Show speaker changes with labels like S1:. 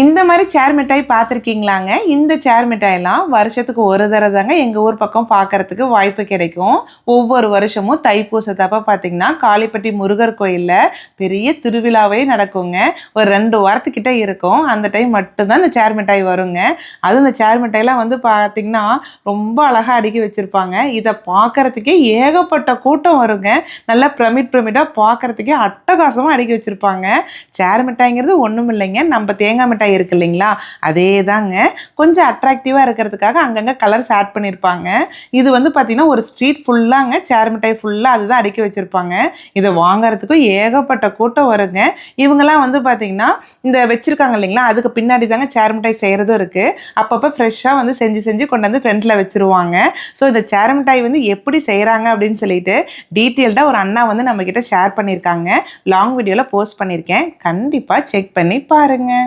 S1: இந்த மாதிரி சேர் மிட்டாய் பார்த்துருக்கீங்களாங்க? இந்த சேர் மிட்டாயெல்லாம் வருஷத்துக்கு ஒரு தடவை தாங்க எங்கள் ஊர் பக்கம் பார்க்கறதுக்கு வாய்ப்பு கிடைக்கும். ஒவ்வொரு வருஷமும் தைப்பூசத்தப்ப பார்த்தீங்கன்னா காளிப்பட்டி முருகர் கோயிலில் பெரிய திருவிழாவே நடக்குங்க. ஒரு ரெண்டு வாரத்துக்கிட்ட இருக்கும். அந்த டைம் மட்டும்தான் இந்த சேர் மிட்டாய் வருங்க. அதுவும் இந்த சேர் மிட்டாயெல்லாம் வந்து பார்த்தீங்கன்னா ரொம்ப அழகாக அடுக்கி வச்சுருப்பாங்க. இதை பார்க்கறதுக்கே ஏகப்பட்ட கூட்டம் வருங்க. நல்லா பிரமிட் பிரமிட்டாக பார்க்கறதுக்கே அட்டகாசமாக அடுக்கி வச்சுருப்பாங்க. சேர் மிட்டாய்ங்கிறது ஒன்றும் இல்லைங்க நம்ம தேங்காய் மிட்டாய் இருக்கு இல்லைங்களா? அதே தாங்க கொஞ்சம் அட்ராக்டிவாக இருக்கிறதுக்காக அங்கங்கே கலர்ஸ் ஆட் பண்ணியிருப்பாங்க இது வந்து பார்த்திங்கன்னா ஒரு ஸ்ட்ரீட் ஃபுல்லாங்க. சேர் மிட்டாய் ஃபுல்லாக அதுதான் அடுக்கி வச்சுருப்பாங்க. இதை வாங்குறதுக்கும் ஏகப்பட்ட கூட்டம் வருங்க. இவங்கெல்லாம் வந்து பார்த்திங்கன்னா இந்த வச்சுருக்காங்க இல்லைங்களா? அதுக்கு பின்னாடி தாங்க சேர் மிட்டாய் செய்கிறதும் இருக்குது அப்பப்போ ஃப்ரெஷ்ஷாக வந்து செஞ்சு செஞ்சு கொண்டு வந்து ஃப்ரெண்டில் வச்சுருவாங்க. ஸோ இந்த சேர் மிட்டாய் வந்து எப்படி செய்கிறாங்க அப்படின்னு சொல்லிட்டு டீட்டெயில்டாக ஒரு அண்ணா வந்து நம்மக்கிட்ட ஷேர் பண்ணியிருக்காங்க லாங் வீடியோவில் போஸ்ட் பண்ணியிருக்கேன் கண்டிப்பாக செக் பண்ணி பாருங்கள்